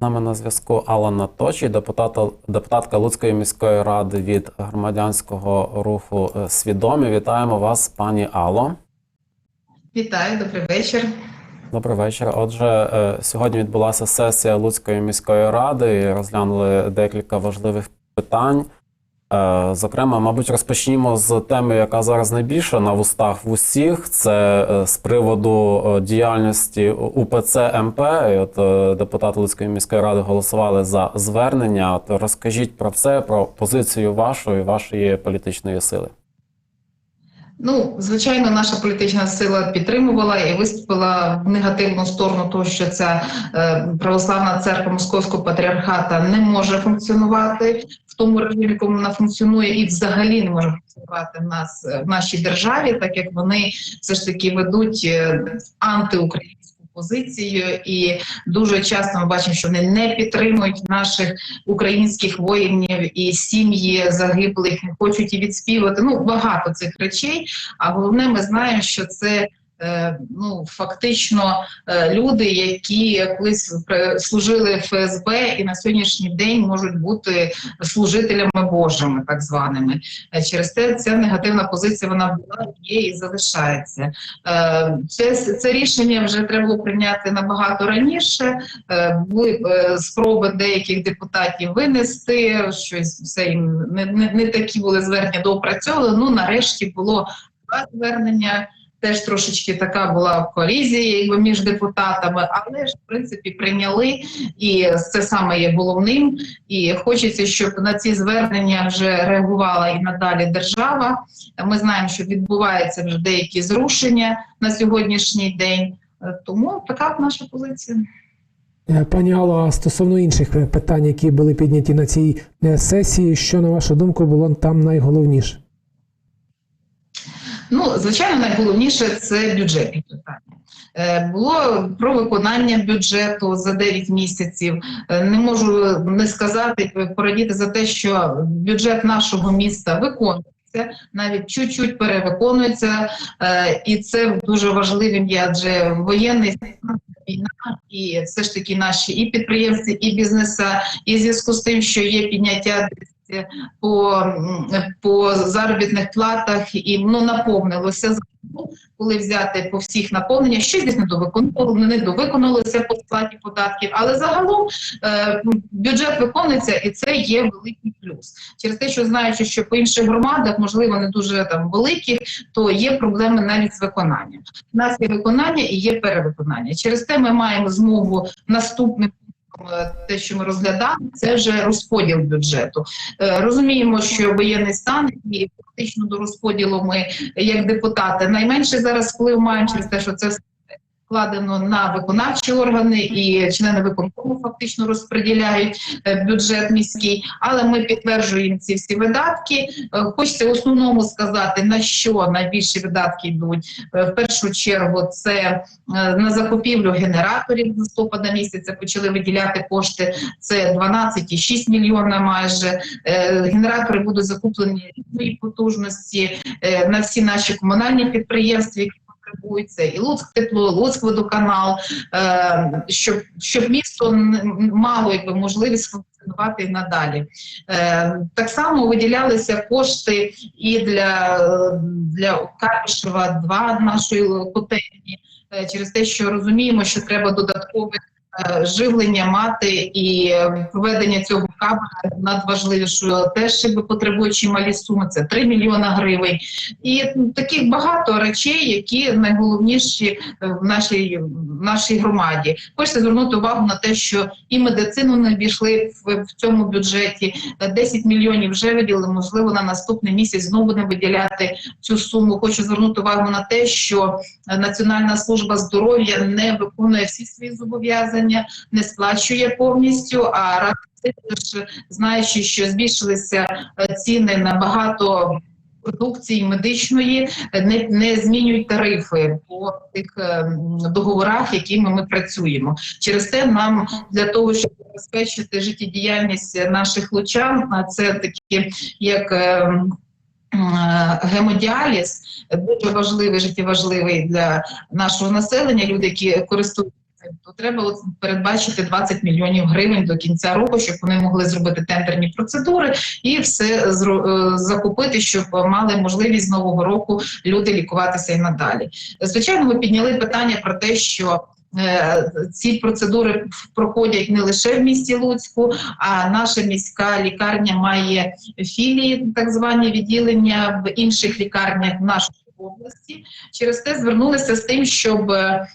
Нами на зв'язку Алла Наточі, депутата, депутатка Луцької міської ради від громадянського руху е, Свідомі. Вітаємо вас, пані Алло. Вітаю, добрий вечір. Добрий вечір. Отже, е, сьогодні відбулася сесія Луцької міської ради і розглянули декілька важливих питань. Е, Зокрема, мабуть, розпочнімо з теми, яка зараз найбільше на вустах в усіх. Це е, з приводу е, діяльності УПЦ МП. От депутати Луцької міської ради голосували за звернення. От розкажіть про це, про позицію вашої, вашої політичної сили. Ну, звичайно, наша політична сила підтримувала і виступила в негативну сторону, того, що ця е, православна церква Московського патріархата не може функціонувати в тому режимі, в якому вона функціонує, і взагалі не може функціонувати в нас е, в нашій державі, так як вони все ж таки ведуть антиукраїн. антиукраїнську позицію, і дуже часто ми бачимо, що вони не підтримують наших українських воїнів і сім'ї загиблих, не хочуть і відспівати. Ну багато цих речей. А головне, ми знаємо, що це. Е, Ну, фактично, е, люди, які пре- служили ФСБ і на сьогоднішній день можуть бути служителями Божими, так званими. Е, Через те ця негативна позиція вона була, є і залишається. Це, це рішення вже треба було прийняти набагато раніше. Були спроби деяких депутатів винести щось все їм не, не, не такі були звернення доопрацьовували. Ну нарешті було два звернення. Теж трошечки така була колізія якби між депутатами, але ж в принципі прийняли, і це саме є головним. І хочеться, щоб на ці звернення вже реагувала і надалі держава. Ми знаємо, що відбуваються вже деякі зрушення на сьогоднішній день. Тому така наша позиція. Е, Пані Алло, а стосовно інших питань, які були підняті на цій е, сесії, що на вашу думку було там найголовніше? Ну, звичайно, найголовніше це бюджетні питання. Е, Було про виконання бюджету за 9 місяців. Е, Не можу не сказати, е, порадіти за те, що бюджет нашого міста виконується. Навіть чуть-чуть перевиконується, і це дуже важливим є, адже воєнний війна, і все ж таки наші і підприємці, і бізнеса, і в зв'язку з тим, що є підняття по, по заробітних платах, і ну наповнилося коли взяти по всіх наповнення, щось десь недовиконувало, не недовиконалося по сплаті податків, але загалом е, бюджет виконується, і це є великий плюс. Через те, що знаючи, що по інших громадах, можливо, не дуже там великих, то є проблеми навіть з виконанням. У нас є виконання і є перевиконання. Через те ми маємо змогу наступним. Е, Те, що ми розглядаємо, це вже розподіл бюджету. Е, Розуміємо, що воєнний стан і фактично до розподілу ми як депутати найменше зараз вплив маємо через те, що це вкладено на виконавчі органи і члени виконкому фактично розподіляють е, бюджет міський, але ми підтверджуємо ці всі видатки. Е, Хочеться в основному сказати на що найбільші видатки йдуть. Е, В першу чергу це на закупівлю генераторів з листопада місяця почали виділяти кошти. Це 12,6 мільйона майже. Генератори будуть закуплені потужності на всі наші комунальні підприємства, які потребуються, і Луцьк тепло, Луцьк водоканал, е, щоб, щоб місто мало якби, можливість функціонувати і надалі. Е, Так само виділялися кошти і для, для Карпішева 2 нашої котельні, е, через те, що розуміємо, що треба додаткове е, живлення мати і проведення цього кабеля надважливішою теж якби потребує чималі суми. Це 3 мільйона гривень. І таких багато речей, які найголовніші в нашій, в нашій громаді. Хочеться звернути увагу на те, що і медицину не обійшли в, в цьому бюджеті. Е, 10 мільйонів вже виділили. Можливо, на наступний місяць знову будемо виділяти цю суму. Хочу звернути увагу на те, що Національна служба здоров'я не виконує всі свої зобов'язання, не сплачує повністю. А разом ж, знаючи, що збільшилися е, ціни на багато продукції медичної, не, не змінюють тарифи по тих е, договорах, якими ми працюємо. Через те нам для того, щоб забезпечити життєдіяльність наших лучан, а це такі як. е, Гемодіаліз дуже важливий, життєважливий для нашого населення. Люди, які користуються то треба передбачити 20 мільйонів гривень до кінця року, щоб вони могли зробити тендерні процедури і все е, закупити, щоб мали можливість з нового року люди лікуватися і надалі. Звичайно, ми підняли питання про те, що е, ці процедури проходять не лише в місті Луцьку, а наша міська лікарня має філії, так звані відділення в інших лікарнях нашій області. Через те звернулися з тим, щоб е,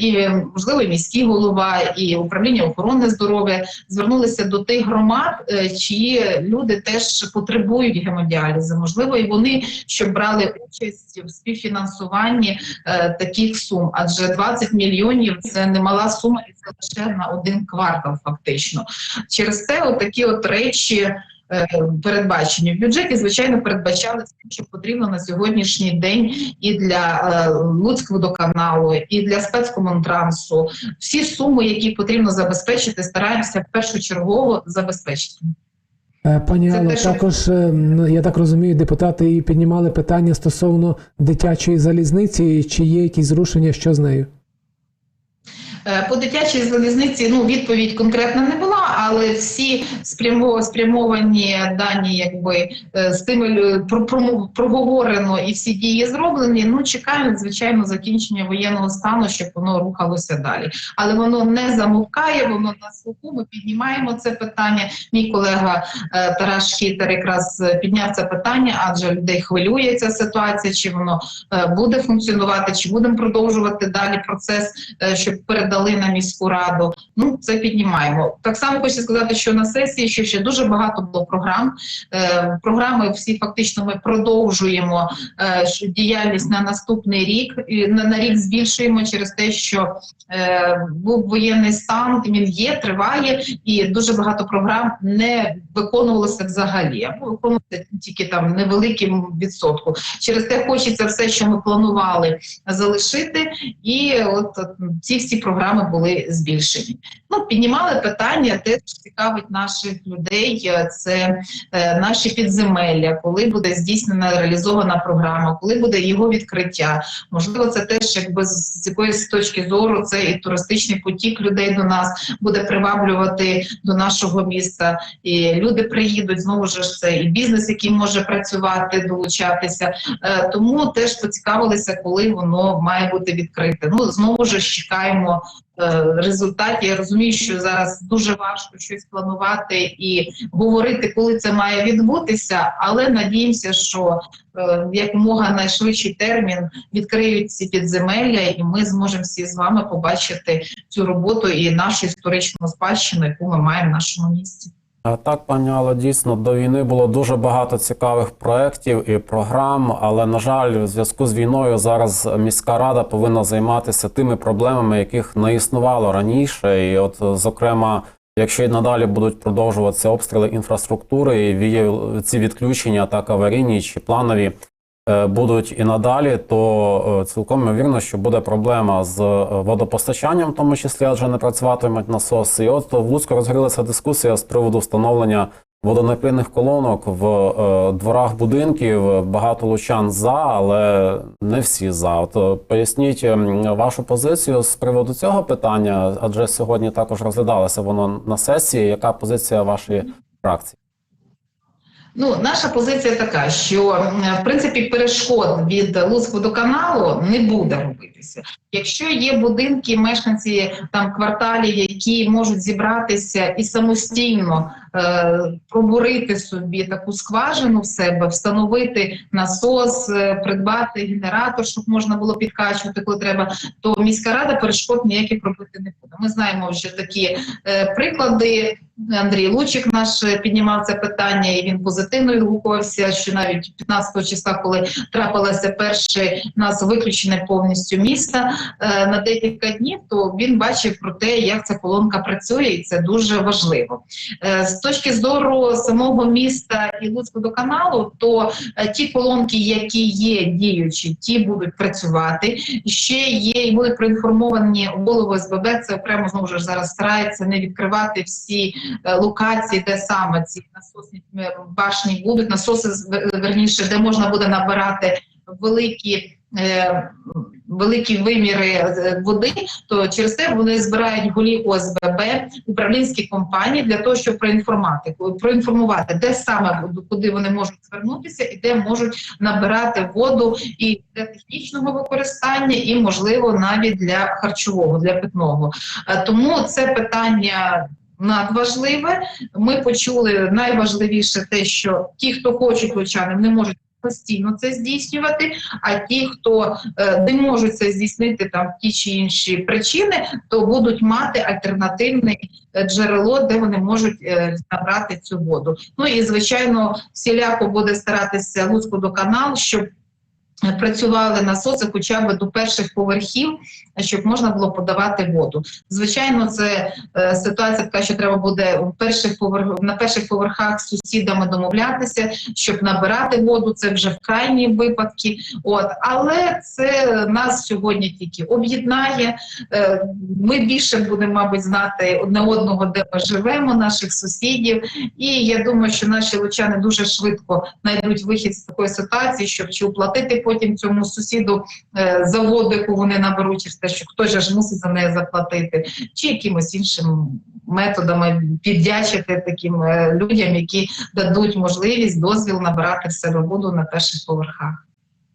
і можливо і міський голова, і управління охорони здоров'я звернулися до тих громад, е, чиї люди теж потребують гемодіалізу. Можливо, і вони щоб брали участь в співфінансуванні е, таких сум, адже 20 мільйонів це немала сума, і це лише на один квартал, фактично. Через те, от такі от речі. Е, Передбачені в бюджеті, звичайно, передбачали все, що потрібно на сьогоднішній день і для е, Луцького водоканалу, і для спецкомунтрансу. Всі суми, які потрібно забезпечити, стараємося першочергово забезпечити. Е, Пані Алло, також е, я так розумію, депутати і піднімали питання стосовно дитячої залізниці. Чи є якісь зрушення, що з нею? По дитячій залізниці ну відповідь конкретна не була, але всі спрямовані дані, якби е, про, про, проговорено і всі дії зроблені. Ну чекаємо звичайно закінчення воєнного стану, щоб воно рухалося далі. Але воно не замовкає, воно на слуху. Ми піднімаємо це питання. Мій колега е, Тарас Хітер якраз е, підняв це питання, адже людей хвилює ця ситуація, чи воно буде функціонувати, чи будемо продовжувати далі процес щоб передали на міську раду. Ну це піднімаємо. Так само хочу сказати, що на сесії що ще дуже багато було програм. Е, програми всі фактично ми продовжуємо е, діяльність на наступний рік. І на, на рік збільшуємо через те, що е, був воєнний стан. Він є, триває, і дуже багато програм не виконувалося взагалі. Або виконувалося тільки там невеликим відсотку. Через те хочеться все, що ми планували, залишити. І от от ці всі програми були збільшені. Ну, піднімали питання, те, цікавить наших людей, е, це е, наші підземелля, коли буде здійснена реалізована програма, коли буде його відкриття. Можливо, це теж якби з якоїсь точки зору це і туристичний потік людей до нас буде приваблювати до нашого міста. І люди приїдуть знову ж це і бізнес, який може працювати, долучатися. Е, тому теж поцікавилися, коли воно має бути відкрите. Ну знову ж чекаємо е, результатів. Я розумію, що зараз дуже важко щось планувати і говорити, коли це має відбутися, але надіємося, що е, якомога найшвидший термін відкриють ці підземелля, і ми зможемо всі з вами побачити цю роботу і нашу історичну спадщину, яку ми маємо в нашому місті. Так, пані Алло, дійсно до війни було дуже багато цікавих проєктів і програм, але на жаль, у зв'язку з війною зараз міська рада повинна займатися тими проблемами, яких не існувало раніше. І, от, зокрема, якщо і надалі будуть продовжуватися обстріли інфраструктури, і ці відключення, так аварійні чи планові будуть і надалі, то е, цілком ймовірно, що буде проблема з е, водопостачанням, в тому числі, адже не працюватимуть насоси. І от в Луцьку розгорілася дискусія з приводу встановлення водонапірних колонок в е, дворах будинків. Багато лучан за, але не всі за. От е, поясніть вашу позицію з приводу цього питання, адже сьогодні також розглядалося воно на сесії. Яка позиція вашої фракції? Ну, наша позиція така, що в принципі перешкод від Луцькводоканалу не буде робитися. Якщо є будинки, мешканці там кварталів, які можуть зібратися і самостійно е, пробурити собі таку скважину в себе, встановити насос, е, придбати генератор, щоб можна було підкачувати, коли треба, то міська рада перешкод ніяких робити не буде. Ми знаємо вже такі е, приклади. Андрій Лучик наш е, піднімав це питання, і він позитивно відгукувався. Що навіть 15 числа, коли трапилося перше нас виключене повністю міста е, на декілька днів, то він бачив про те, як ця колонка працює, і це дуже важливо. Е, з точки зору самого міста і Луцького каналу, то е, ті колонки, які є діючі, ті будуть працювати. Ще є і були проінформовані голови СББ. Це окремо знову ж зараз старається не відкривати всі е, локації, де саме ці насосні е, башні будуть, насоси верніше, де можна буде набирати великі великі виміри е, води, то через це вони збирають голів ОСББ, управлінські компанії для того, щоб проінформувати, де саме куди вони можуть звернутися і де можуть набирати воду і для технічного використання, і можливо навіть для харчового, для питного. Е, Тому це питання. Надважливе, ми почули найважливіше те, що ті, хто хочуть лучани, не можуть постійно це здійснювати. А ті, хто е, не можуть це здійснити там ті чи інші причини, то будуть мати альтернативне е, джерело, де вони можуть е, набрати цю воду. Ну і звичайно, всіляко буде старатися Луцько до канал, щоб е, працювали насоси хоча б до перших поверхів, щоб можна було подавати воду. Звичайно, це е, ситуація така, що треба буде в перших поверх, на перших поверхах з сусідами домовлятися, щоб набирати воду. Це вже в крайні випадки. От але це нас сьогодні тільки об'єднає. Е, Ми більше будемо, мабуть, знати одне одного, де ми живемо, наших сусідів. І я думаю, що наші лучани дуже швидко знайдуть вихід з такої ситуації, щоб чи оплатити потім цьому сусіду е, за воду, яку вони наберуть, через те, що хтось ж мусить за неї заплатити, чи якимось іншим методами піддячити таким е, людям, які дадуть можливість дозвіл набирати в себе воду на перших поверхах.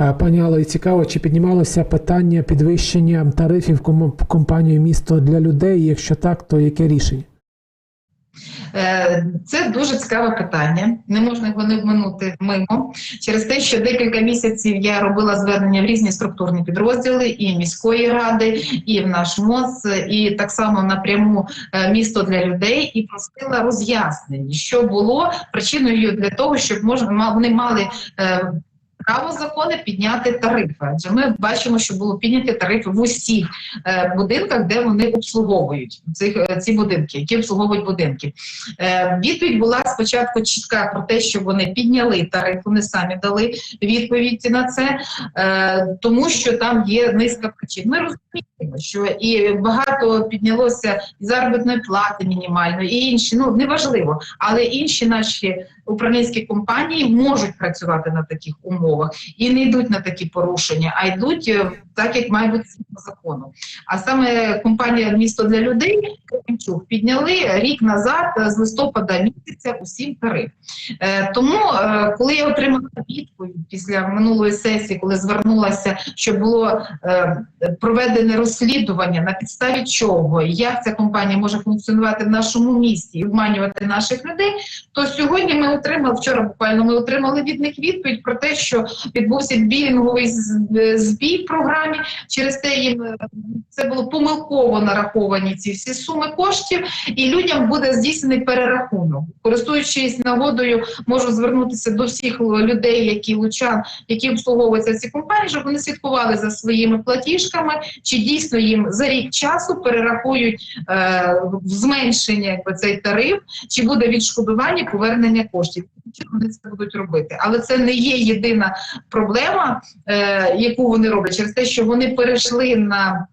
Е, Пані Алло, і цікаво, чи піднімалося питання підвищення тарифів ком- компанією місто для людей? Якщо так, то яке рішення? Е, Це дуже цікаве питання. Не можна його не обминути мимо. Через те, що декілька місяців я робила звернення в різні структурні підрозділи і міської ради, і в наш МОЗ, і так само напряму е, місто для людей, і просила роз'яснень, що було причиною для того, щоб можна вони мали. Право закони підняти тарифи, адже ми бачимо, що було підняті тарифи в усіх е, будинках, де вони обслуговують цих е, ці будинки, які обслуговують будинки. Е, відповідь була спочатку чітка про те, що вони підняли тариф, вони самі дали відповідь на це, е, тому що там є низка причин. Ми розуміємо, що і багато піднялося і заробітної плати мінімальної, і інші, ну неважливо, але інші наші управлінські компанії можуть працювати на таких умовах і не йдуть на такі порушення, а йдуть е, так, як має бути згідно закону. А саме компанія Місто для людей Кременчук підняли рік назад з листопада місяця усім тариф. Е, тому, е, коли я отримала відповідь після минулої сесії, коли звернулася, що було е, проведене розслідування на підставі чого, як ця компанія може функціонувати в нашому місті і обманювати наших людей, то сьогодні ми отримали вчора. Буквально ми отримали від них відповідь про те, що відбувся білінговий збій в програмі. Через те їм е, це було помилково нараховані ці всі суми коштів, і людям буде здійснений перерахунок. Користуючись нагодою, можу звернутися до всіх людей, які лучан, які обслуговуються ці компанії, щоб вони слідкували за своїми платіжками, чи дійсно їм за рік часу перерахують е, зменшення якби, цей тариф, чи буде відшкодування повернення коштів. Чи вони це будуть робити? Але це не є єдина проблема, е, яку вони роблять через те, що вони перейшли на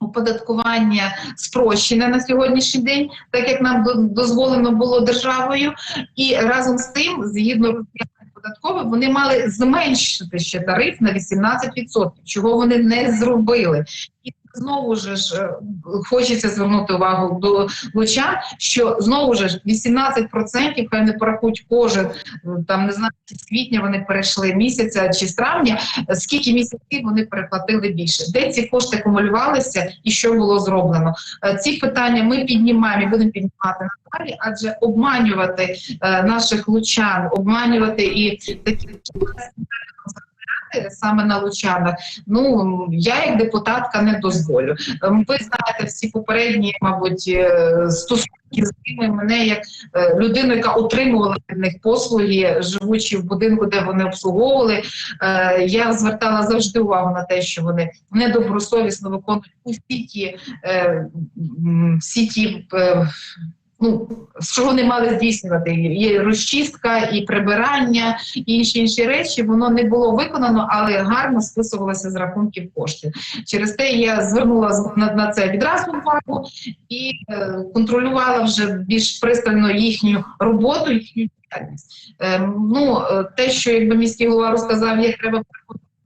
оподаткування спрощене на сьогоднішній день, так як нам дозволено було державою, і разом з тим, згідно роз'яснень податкових, вони мали зменшити ще тариф на 18%, чого вони не зробили. І знову ж е, хочеться звернути увагу до лучан, що знову ж 18% хай не порахують кожен е, там не знаю, з квітня вони перейшли місяця чи з травня, е, скільки місяців вони переплатили більше, де ці кошти акумулювалися і що було зроблено. Ці питання ми піднімаємо і будемо піднімати надалі, адже обманювати наших лучан, обманювати і такі саме на лучанах. Ну я як депутатка не дозволю. Ем, Ви знаєте всі попередні, мабуть, е, стосунки з ними мене як е, людину, яка отримувала від них послуги, живучи в будинку, де вони обслуговували. Е, Я звертала завжди увагу на те, що вони недобросовісно виконують усі ті е, всі ті. Ну, що вони мали здійснювати, і розчистка, і прибирання, і інші інші речі, воно не було виконано, але гарно списувалося з рахунків коштів. Через те я звернула на, на це відразу увагу і е, контролювала вже більш пристально їхню роботу, їхню діяльність. Е, ну, е, те, що якби міський голова розказав, як треба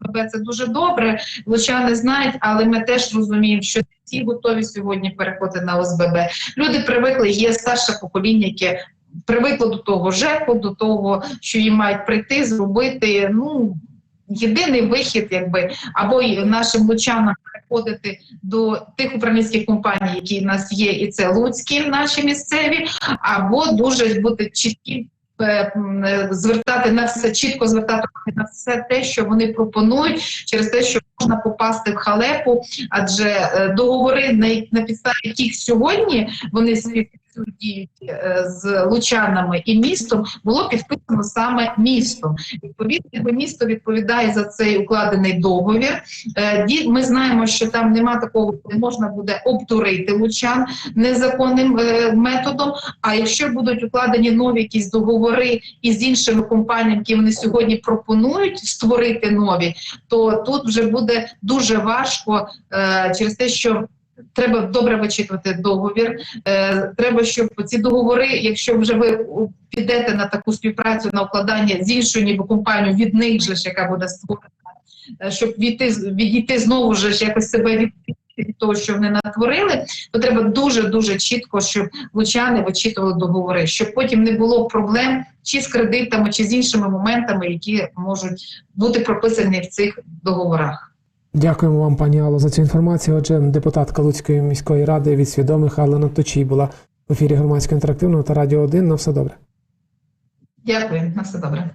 переходити це дуже добре. Лучани знають, але ми теж розуміємо, що всі готові сьогодні переходити на ОСББ. Люди привикли, є старше покоління, яке привикло до того ЖЕКу, до того, що їм мають прийти, зробити. Ну єдиний вихід, якби або нашим лучанам переходити до тих управлінських компаній, які в нас є, і це луцькі наші місцеві, або дуже бути чітким. Е, е, Звертати на все чітко звертати на все те, що вони пропонують, через те, що можна попасти в халепу, адже е, договори, на, підставі яких сьогодні вони співпрацюють діють е, з лучанами і містом, було підписано саме містом. Відповідно, місто відповідає за цей укладений договір. Е, Ми знаємо, що там нема такого, не можна буде обдурити лучан незаконним методом. А якщо будуть укладені нові якісь договори із іншими компаніями, які вони сьогодні пропонують створити нові, то тут вже буде дуже важко е, через те, що. Треба добре вичитувати договір. Е, треба, щоб ці договори, якщо вже ви підете на таку співпрацю на укладання з іншою ніби компанією від них же ж, яка буде створена, е, щоб відійти, з- відійти знову ж якось себе від, від того, що вони натворили, то треба дуже дуже чітко, щоб лучани вичитували договори, щоб потім не було проблем чи з кредитами, чи з іншими моментами, які можуть бути прописані в цих договорах. Дякуємо вам, пані Алло, за цю інформацію. Отже, депутатка Луцької міської ради від свідомих Алена Точій була в ефірі громадського інтерактивного та радіо 1. На все добре. Дякую, на все добре.